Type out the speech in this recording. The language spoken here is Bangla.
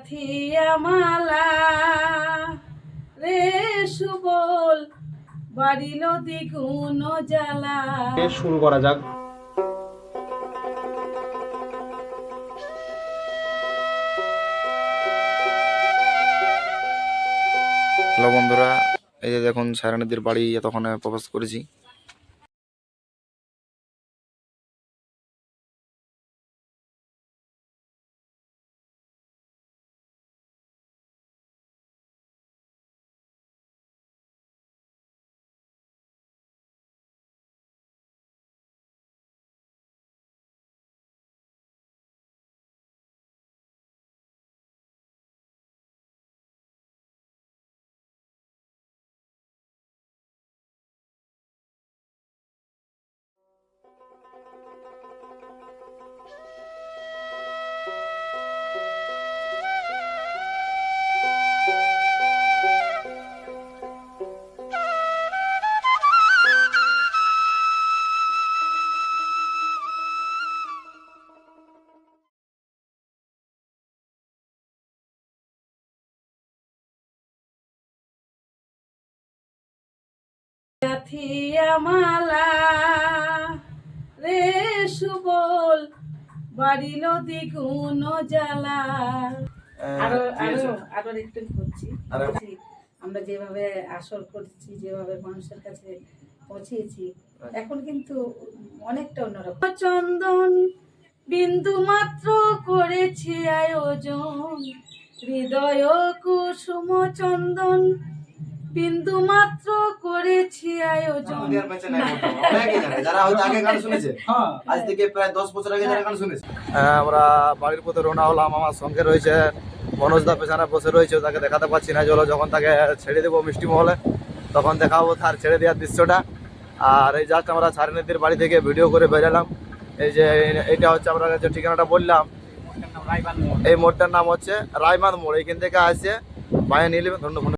গাথিয়া মালা। রে সুবল, বাড়িল দ্বিগুণ জ্বালা। শুরু করা যাক। হ্যালো বন্ধুরা, এই যে দেখুন সারা নদীর বাড়ি তখন প্রবেশ করেছি। মালা রে সুবল বাড়িল দ্বিগুণ জ্বালা। আরও আরও আরও করছি। আমরা যেভাবে আসর করছি যেভাবে মানুষের কাছে পৌঁছেছি এখন কিন্তু অনেকটা অন্যরকম। চন্দন বিন্দু মাত্র করেছি আয়োজন। হৃদয় কুসুম চন্দন বিন্দু মাত্র করেছি আয়োজন। শুনেছে আজ থেকে প্রায় দশ বছর আগে যারা গান শুনেছে। হ্যাঁ, আমরা বাড়ির পথে রওনা হলাম আমার সঙ্গে রয়েছে মনোজদা পেছনে বসে রয়েছে তাকে দেখাতে পাচ্ছি না চলো যখন তাকে ছেড়ে দেবো মিষ্টি মহলে তখন দেখাবো তার ছেড়ে দেওয়ার দৃশ্যটা। আর এই জাস্ট আমরা সারিনীতির বাড়ি থেকে ভিডিও করে বেরালাম। এই যে এটা হচ্ছে আমরা যে ঠিকানাটা বললাম এই মোড়টার নাম হচ্ছে রায়মান মোড়। এইখান থেকে আসে বায়ে নিয়ে নেবেন ধন্য